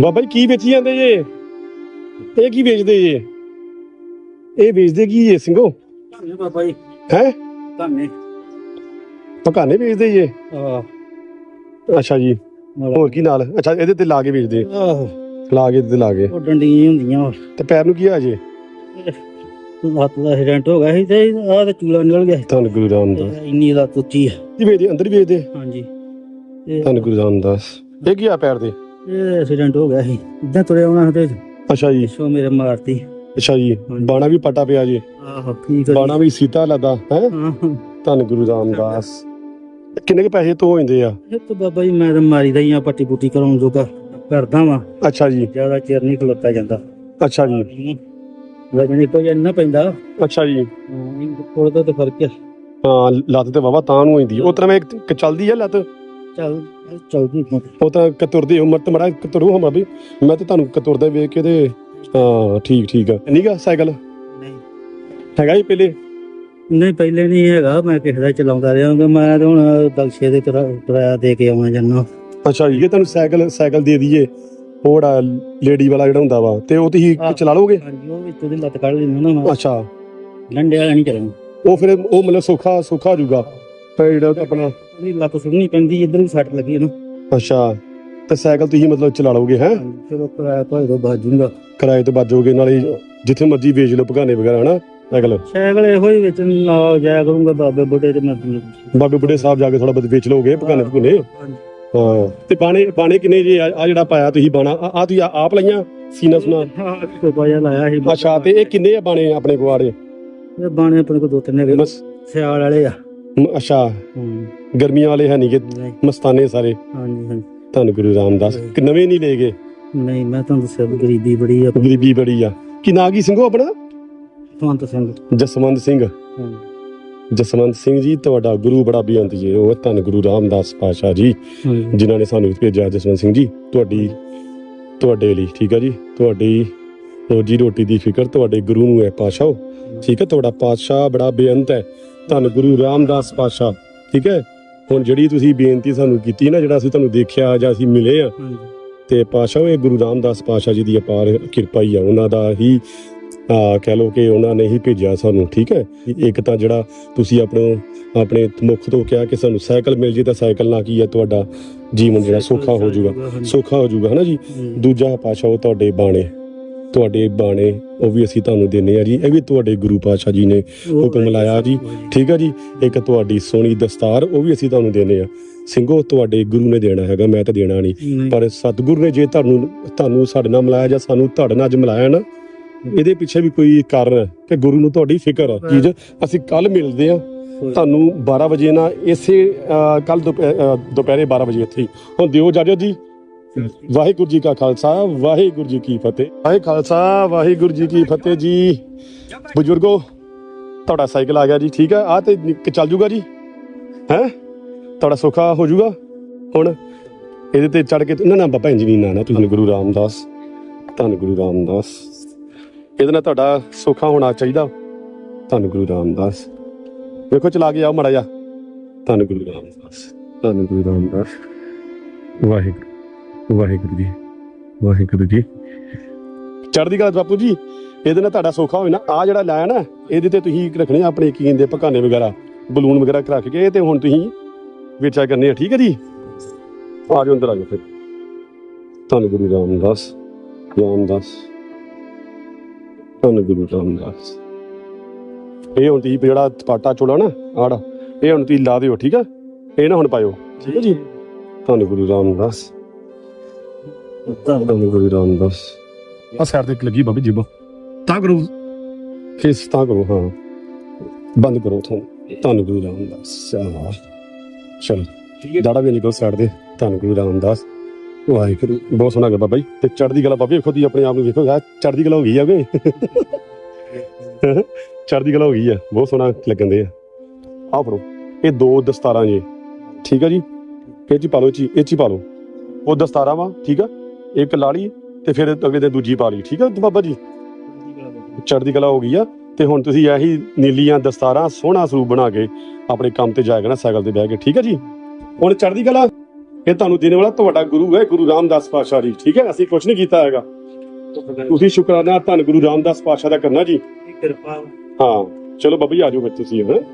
ਬਾਬਾ ਜੀ ਕੀ ਵੇਚੀ ਜਾਂਦੇ ਜੇ? ਇਹ ਕੀ ਵੇਚਦੇ ਜੇ? ਇਹ ਵੇਚਦੇ ਕੀ ਜੇ ਸਿੰਘੋ? ਧੰਨੇ ਬਾਬਾ ਜੀ। ਹੈ? ਧੰਨੇ। ਪਕਾਨੇ ਵੇਚਦੇ ਜੇ? ਅੱਛਾ ਜੀ। ਹੋਰ ਕੀ ਨਾਲ? ਅੱਛਾ ਇਹਦੇ ਤੇ ਲਾ ਕੇ ਵੇਚਦੇ। ਆਹੋ। ਲਾ ਕੇ ਤੇ ਲਾ ਕੇ। ਉਹ ਡੰਡੀਆਂ ਹੁੰਦੀਆਂ। ਤੇ ਪੈਰ ਨੂੰ ਕੀ ਆ ਜੇ? ਲੱਤ ਦਾ ਐਕਸੀਡੈਂਟ ਹੋ ਗਿਆ ਸੀ ਤੇ ਆਹ ਤੇ ਚੂਲਾ ਨਿਕਲ ਗਿਆ। ਧੰਨ ਗੁਰੂ ਰਾਮਦਾਸ। ਇੰਨੀ ਲੱਤ ਉੱਚੀ ਆ। ਜੀ ਵੇਚਦੇ ਅੰਦਰ ਵੇਚਦੇ। ਹਾਂਜੀ। ਧੰਨ ਗੁਰੂ ਰਾਮਦਾਸ। ਇਹ ਕੀ ਆ ਪੈਰ ਦੇ ਇਹ ਐਕਸੀਡੈਂਟ ਹੋ ਗਿਆ ਸੀ। ਇਦਾਂ ਤੁਰਿਆ ਆਉਣਾ ਤੇ ਅੱਛਾ ਜੀ। ਪਿੱਛੋਂ ਮੇਰੇ ਮਾਰਤੀ। ਅੱਛਾ ਜੀ। ਬਾਣਾ ਵੀ ਪਟਾ ਪਿਆ ਜੀ। ਆਹੋ ਕੀ ਕਰੀ ਬਾਣਾ ਵੀ ਸੀਤਾ ਲੱਦਾ ਹੈ? ਹਾਂ ਧੰਨ ਗੁਰੂ ਰਾਮਦਾਸ। ਕਿੰਨੇ ਕੇ ਪੈਸੇ ਤੋਂ ਜਾਂਦੇ ਆ? ਇਹ ਤਾਂ ਬਾਬਾ ਜੀ ਮੈਂ ਤਾਂ ਮਾਰੀਦਾ ਹੀ ਆ ਪੱਟੀ ਪੁੱਟੀ ਕਰਾਉਣ ਜੋਗਾ। ਕਰਦਾ ਵਾਂ। ਅੱਛਾ ਜੀ। ਜ਼ਿਆਦਾ ਚਿਰ ਨਹੀਂ ਖਲੋਤਾ ਜਾਂਦਾ। ਅੱਛਾ ਜੀ। ਵਜਨ ਕੋਈ ਇੰਨਾ ਪੈਂਦਾ। ਅੱਛਾ ਜੀ। ਕੋਲ ਦਾ ਤਾਂ ਫ਼ਰਕ ਹੈ ਹਾਂ ਲੱਤ ਤੇ ਵਾਵਾ ਤਾਂ ਨੂੰ ਹੁੰਦੀ ਉਹ ਤਰ੍ਹਾਂ ਮੈਂ ਇੱਕ ਚੱਲਦੀ ਆ ਲੱਤ? ਚੱਲ ਚਲਦੀ ਉਹ ਤਾਂ ਕਤੁਰਦੀ ਉਮਰ ਤੇ ਮੜਾ ਕਤਰੂ ਹਮਾ ਵੀ। ਮੈਂ ਤੇ ਤੁਹਾਨੂੰ ਕਤੁਰਦਾ ਵੇਖ ਕੇ ਤੇ ਹਾਂ ਠੀਕ ਠੀਕ ਆ। ਨਹੀਂਗਾ ਸਾਈਕਲ? ਨਹੀਂ। ਹੈਗਾ ਹੀ ਪਹਿਲੇ? ਨਹੀਂ ਪਹਿਲੇ ਨਹੀਂ ਹੈਗਾ ਮੈਂ ਕਿਸੇ ਦਾ ਚਲਾਉਂਦਾ ਰਿਹਾ ਹਾਂ ਮੈਂ ਤਾਂ ਹੁਣ ਬਖਸ਼ੇ ਦੇ ਕਿਰਾ- ਕਿਰਾਇਆ ਦੇ ਕੇ ਆਉਣਾ ਜੰਨਾ ਅੱਛਾ ਜੀ ਇਹ ਤੁਹਾਨੂੰ ਸਾਈਕਲ ਸਾਈਕਲ ਦੇ ਦਈਏ ਉਹੜਾ ਲੇਡੀ ਵਾਲਾ ਜਿਹੜਾ ਹੁੰਦਾ ਵਾ ਤੇ ਉਹ ਤੁਸੀਂ। ਚਲਾ ਲਓਗੇ? ਹਾਂਜੀ ਉਹ ਵਿੱਚ ਉਹਦੀ ਲੱਤ ਕੱਢ ਲੈਂਦਾ ਨਾ ਮੈਂ। ਅੱਛਾ। ਡੰਡੇ ਵਾਲਾ ਨਹੀਂ ਚਲਾਉਣਾ। ਉਹ ਫਿਰ ਉਹ ਮਤਲਬ ਸੌਖਾ ਸੌਖਾ ਜਾਊਗਾ। ਤੇ ਜਿਹੜਾ ਆਪਣਾ ਉਹਦੀ ਲੱਤ ਸੁਣਨੀ ਪੈਂਦੀ ਇੱਧਰ ਵੀ ਸੱਟ ਲੱਗੀ ਇਹਨੂੰ ਅੱਛਾ ਤੇ ਸਾਈਕਲ ਤੁਸੀਂ ਮਤਲਬ ਚਲਾ ਲਓਗੇ ਹੈ? ਚਲੋ ਕਿਰਾਇਆ ਭਾਈ ਤੋਂ ਬਚ ਜੂਗਾ। ਕਿਰਾਏ ਤੇ ਬਾਜੋਗੇ ਨਾਲੇ ਜਿੱਥੇ ਮਰਜ਼ੀ ਵੇਚ ਲਓ ਭਗਾਨੇ ਵਗੈਰਾ ਹਨਾ ਸਾਈਕਲ? ਸਾਈਕਲ ਇਹੋ ਹੀ ਵਿੱਚ ਨਾਲ ਜਾਇਆ ਕਰੂੰਗਾ ਬਾਬੇ ਬੁੱਢੇ ਤੇ ਮੈਂ ਬਾਬੇ ਬੁੱਢੇ ਸਾਹਿਬ ਜਾ ਕੇ ਥੋੜਾ ਬਹੁਤ ਵੇਚ ਲਓਗੇ ਭਗਾਨੇ ਭਗੁਨੇ? ਹਾਂਜੀ। ਹਾਂ ਤੇ ਬਾਣੇ ਬਾਣੇ ਕਿੰਨੇ ਜੇ ਆ ਜਿਹੜਾ ਪਾਇਆ ਤੁਸੀਂ ਬਾਣਾ ਆ ਤੁਸੀਂ ਆਪ ਲਈਆਂ? ਸੀਨਾ ਸੁਨਾ? ਹਾਂ ਪਾਇਆ ਲਾਇਆ ਸੀ। ਅੱਛਾ ਤੇ ਇਹ ਕਿੰਨੇ ਆ ਬਾਣੇ ਆਪਣੇ ਗੁਆੜੇ ਇਹ ਬਾਣੇ ਆਪਣੇ ਕੋਲ ਦੋ ਤਿੰਨ ਹੈਗੇ। ਬਸ। ਸਿਆਲ ਵਾਲੇ ਆ। ਮ- ਅੱਛਾ ਗਰਮੀਆਂ ਵਾਲੇ ਹੈ ਨਹੀਂਗੇ ਨਹੀਂ। ਮਸਤਾਨੇ ਸਾਰੇ। ਹਾਂਜੀ ਹਾਂਜੀ। ਧੰਨ ਗੁਰੂ ਰਾਮਦਾਸ ਕਿ ਨਵੇਂ ਨਹੀਂ ਲੈ ਗਏ? ਨਹੀਂ ਮੈਂ ਤੁਹਾਨੂੰ ਦੱਸਿਆ ਵੀ ਗਰੀਬੀ ਬੜੀ ਆ। ਗਰੀਬੀ ਬੜੀ ਆ। ਕਿ ਨਾ ਕੀ ਸਿੰਘੋ ਆਪਣਾ? ਤੁਹੰਤ ਸਿੰਘ। ਜਸਵੰਤ ਸਿੰਘ। ਹਾਂ ਜਸਵੰਤ ਸਿੰਘ ਜੀ ਤੁਹਾਡਾ ਗੁਰੂ ਬੜਾ ਬੇਅੰਤ ਜੀ ਉਹ ਧੰਨ ਗੁਰੂ ਰਾਮਦਾਸ ਪਾਸ਼ਾ ਜੀ ਹਾਂਜੀ। ਜਿਨ੍ਹਾਂ ਨੇ ਸਾਨੂੰ ਭੇਜਿਆ ਜਸਵੰਤ ਸਿੰਘ ਜੀ। ਤੁਹਾਡੀ ਤੁਹਾਡੇ ਲਈ ਠੀਕ ਆ ਜੀ? ਤੁਹਾਡੀ ਰੋਜੀ ਰੋਟੀ ਦੀ ਫਿਕਰ ਤੁਹਾਡੇ ਗੁਰੂ ਨੂੰ ਹੈ। ਪਾਸ਼ਾ ਠੀਕ ਹੈ ਤੁਹਾਡਾ ਪਾਤਸ਼ਾਹ ਬੜਾ ਬੇਅੰਤ ਹੈ। ਧੰਨ ਗੁਰੂ ਰਾਮਦਾਸ ਪਾਸ਼ਾ ਠੀਕ ਹੈ? ਹੁਣ ਜਿਹੜੀ ਤੁਸੀਂ ਬੇਨਤੀ ਸਾਨੂੰ ਕੀਤੀ ਨਾ ਜਿਹੜਾ ਅਸੀਂ ਤੁਹਾਨੂੰ ਦੇਖਿਆ ਜਾਂ ਅਸੀਂ ਮਿਲੇ ਆ ਤੇ ਪਾਸ਼ਾ ਇਹ ਗੁਰੂ ਰਾਮਦਾਸ ਪਾਸ਼ਾ ਜੀ ਦੀ ਅਪਾਰ ਕਿਰਪਾ ਹੀ ਆ। ਉਹਨਾਂ ਦਾ ਹੀ ਆ ਕਹਿ ਲੋ ਕਿ ਉਹਨਾਂ ਨੇ ਹੀ ਭੇਜਿਆ ਸਾਨੂੰ ਠੀਕ ਹੈ? ਇੱਕ ਤਾਂ ਜਿਹੜਾ ਤੁਸੀਂ ਆਪਣੇ ਆਪਣੇ ਮੁਖ ਤੋਂ ਕਿਹਾ ਕਿ ਸਾਨੂੰ ਸਾਈਕਲ ਮਿਲ ਜੇ ਤਾਂ ਸਾਈਕਲ ਨਾਲ ਕੀ ਹੈ? ਤੁਹਾਡਾ ਜੀਵਨ ਜਿਹੜਾ ਸੌਖਾ ਹੋ ਜਾਊਗਾ। ਸੌਖਾ ਹੋ ਜਾਊਗਾ ਹਨਾ ਜੀ। ਦੂਜਾ ਪਾਸ਼ਾ ਉਹ ਤੁਹਾਡੇ ਬਾਣੇ। ਤੁਹਾਡੇ ਬਾਣੇ ਉਹ ਵੀ ਅਸੀਂ ਤੁਹਾਨੂੰ ਦਿੰਨੇ ਆ ਜੀ। ਇਹ ਵੀ ਤੁਹਾਡੇ ਗੁਰੂ ਪਾਸ਼ਾ ਜੀ ਨੇ ਹੁਕਮ ਲਾਇਆ ਜੀ। ਠੀਕ ਆ ਜੀ? ਇੱਕ ਤੁਹਾਡੀ ਸੋਹਣੀ ਦਸਤਾਰ ਉਹ ਵੀ ਅਸੀਂ ਤੁਹਾਨੂੰ ਦੇਨੇ ਆ ਸਿੰਘੋ ਤੁਹਾਡੇ ਗੁਰੂ ਨੇ ਦੇਣਾ ਹੈਗਾ ਮੈਂ ਤਾਂ ਦੇਣਾ ਨਹੀਂ। ਪਰ ਸਤਿਗੁਰੂ ਨੇ ਜੇ ਤੁਹਾਨੂੰ ਤੁਹਾਨੂੰ ਸਾਡੇ ਨਾਲ ਮਿਲਾਇਆ ਜਾਂ ਸਾਨੂੰ ਤੁਹਾਡੇ ਨਾਲ ਅੱਜ ਮਿਲਾਇਆ ਨਾ ਇਹਦੇ ਪਿੱਛੇ ਵੀ ਕੋਈ ਕਾਰਨ ਹੈ ਕਿ ਗੁਰੂ ਨੂੰ ਤੁਹਾਡੀ ਫਿਕਰ ਹੈ ਚੀਜ਼ ਅਸੀਂ ਕੱਲ ਮਿਲਦੇ ਆ ਤੁਹਾਨੂੰ 12 ਵਜੇ ਨਾ ਇਸੇ ਕੱਲ ਦੁਪਹਿਰੇ 12 ਵਜੇ ਇੱਥੇ। ਹੁਣ ਦਿਓ ਜਾਜੋ ਜੀ। ਵਾਹਿਗੁਰੂ ਜੀ ਕਾ ਖਾਲਸਾ ਵਾਹਿਗੁਰੂ ਜੀ ਕੀ ਫਤਿਹ। ਵਾਹਿ ਖਾਲਸਾ ਵਾਹਿਗੁਰੂ ਜੀ ਕੀ ਫਤਿਹ ਜੀ। ਬਜ਼ੁਰਗੋ ਤੁਹਾਡਾ ਸਾਈਕਲ ਆ ਗਿਆ ਜੀ ਠੀਕ ਹੈ ਆ ਤੇ ਨਿਕ- ਚੱਲ ਜੂਗਾ ਜੀ। ਹੈ? ਤੁਹਾਡਾ ਸੁੱਖਾ ਹੋ ਜੂਗਾ? ਹੁਣ ਇਹਦੇ ਤੇ ਚੜ ਕੇ ਨਾ ਨਾ ਬਾਬਾ ਇੰਜਨੀ ਨਾ ਨਾ ਤੁਸੀਂ ਗੁਰੂ ਰਾਮਦਾਸ। ਧੰਨ ਗੁਰੂ ਰਾਮਦਾਸ। ਇਹਦੇ ਨਾਲ ਤੁਹਾਡਾ ਸੁੱਖਾ ਹੋਣਾ ਚਾਹੀਦਾ। ਧੰਨ ਗੁਰੂ ਰਾਮਦਾਸ। ਵੇਖੋ ਚਲਾ ਕੇ ਆਓ ਮੜਾ ਜਾ ਧੰਨ ਗੁਰੂ ਰਾਮਦਾਸ। ਧੰਨ ਗੁਰੂ ਰਾਮਦਾਸ। ਵਾਹਿਗੁਰੂ। ਵਾਹਿਗੁਰੂ ਜੀ ਵਾਹਿਗੁਰੂ ਜੀ। ਚੜ੍ਹਦੀ ਕਲਾ ਬਾਪੂ ਜੀ, ਇਹਦੇ ਨਾਲ ਤੁਹਾਡਾ ਸੌਖਾ ਹੋਵੇ ਨਾ। ਆ ਜਿਹੜਾ ਲਾਇਆ ਨਾ, ਇਹਦੇ ਤੇ ਤੁਸੀਂ ਰੱਖਣੇ ਆ ਆਪਣੇ ਕੀਨ ਦੇ ਪਕਾਨੇ ਵਗੈਰਾ, ਬਲੂਨ ਵਗੈਰਾ ਰੱਖ ਕੇ, ਇਹ ਤੇ ਹੁਣ ਤੁਸੀਂ ਵੇਚਿਆ ਕਰਨੇ ਆ। ਠੀਕ ਹੈ ਜੀ? ਆ ਜਾਓ, ਅੰਦਰ ਆ ਜਾਓ ਫਿਰ। ਧੰਨ ਗੁਰੂ ਰਾਮਦਾਸ ਰਾਮਦਾਸ। ਧੰਨ ਗੁਰੂ ਰਾਮਦਾਸ। ਇਹ ਹੁਣ ਤੁਸੀਂ ਜਿਹੜਾ ਪਾਟਾ ਚੋਲਾ ਨਾ ਆੜਾ ਇਹ ਹੁਣ ਤੁਸੀਂ ਲਾ ਦਿਓ, ਠੀਕ ਆ ਇਹ ਨਾ ਹੁਣ ਪਾਇਓ। ਠੀਕ ਹੈ ਜੀ? ਧੰਨ ਗੁਰੂ ਰਾਮਦਾਸ। ਧੰਨ ਗੁਰੂ ਰਾਮਦਾਸ ਆ ਸਾਈਡ ਤੇ ਇੱਕ ਲੱਗੀ ਬਾਬੀ ਜੀਬੋ। ਤਾਂ ਕਰੋ। ਫੇਸ ਤਾਂ ਕਰੋ ਹਾਂ। ਬੰਦ ਕਰੋ ਤੋਂ ਧੰਨ ਗੁਰੂ ਰਾਮਦਾਸ ਸ਼ਾਬਾਸ਼ ਚਲੋ ਦਾੜਾ ਵੀ ਨਹੀਂ ਕੋ ਸਾਈਡ ਦੇ ਧੰਨ ਗੁਰੂ ਰਾਮਦਾਸ ਵਾਹਿਗੁਰੂ ਬਹੁਤ ਸੋਹਣਾ ਗਿਆ ਬਾਬਾ ਜੀ। ਤੇ ਚੜ੍ਹਦੀ ਕਲਾ ਬਾਬੇ ਵੇਖੋ ਦੀ ਆਪਣੇ ਆਪ ਨੂੰ ਵੇਖੋ। ਆ ਚੜ੍ਹਦੀ ਕਲਾ ਹੋ ਗਈ ਆ ਵੇ ਚੜ੍ਹਦੀ ਕਲਾ ਹੋ ਗਈ ਆ। ਬਹੁਤ ਸੋਹਣਾ ਲੱਗਣ ਦੇ ਆ। ਆਹ ਫੜੋ। ਇਹ ਦੋ ਦਸਤਾਰਾਂ ਜੀ। ਠੀਕ ਆ ਜੀ? ਇਹ ਚ ਹੀ ਪਾ ਲਓ ਇਹ ਚ ਹੀ- ਇਹ ਚ ਹੀ ਪਾ ਲਓ। ਉਹ ਦਸਤਾਰਾਂ ਵਾ ਠੀਕ ਆ? ਇੱਕ ਲਾ ਲਈ ਤੇ ਫਿਰ ਅਗਲੇ ਦਿਨ ਦੂਜੀ ਪਾ ਲਈ ਠੀਕ ਆ ਬਾਬਾ ਜੀ? ਚੜ੍ਹਦੀ ਕਲਾ ਹੋ ਗਈ ਆ ਤੇ ਹੁਣ ਤੁਸੀਂ ਇਹੀ ਨੀਲੀਆਂ ਦਸਤਾਰਾਂ ਸੋਹਣਾ ਸਰੂਪ ਬਣਾ ਕੇ ਆਪਣੇ ਕੰਮ ਤੇ ਜਾਇਆ ਕਰਨਾ ਸਾਈਕਲ ਤੇ ਬਹਿ ਕੇ ਠੀਕ ਆ ਜੀ? ਹੁਣ ਚੜ੍ਹਦੀ ਕਲਾ ਇਹ ਤੁਹਾਨੂੰ ਦੇਣ ਵਾਲਾ ਤੁਹਾਡਾ ਗੁਰੂ ਹੈ ਗੁਰੂ ਰਾਮਦਾਸ ਪਾਤਸ਼ਾਹ ਜੀ ਠੀਕ ਹੈ ਅਸੀਂ ਕੁਝ ਨਹੀਂ ਕੀਤਾ ਹੈਗਾ। ਤੁਸੀਂ ਸ਼ੁਕਰਾਨਾ ਧੰਨ ਗੁਰੂ ਰਾਮਦਾਸ ਪਾਤਸ਼ਾਹ ਦਾ ਕਰਨਾ ਜੀ। ਕਿਰਪਾ। ਹਾਂ ਚਲੋ ਬਾਬਾ ਆ ਜਾਓ ਫਿਰ ਤੁਸੀਂ ਹਾਂ?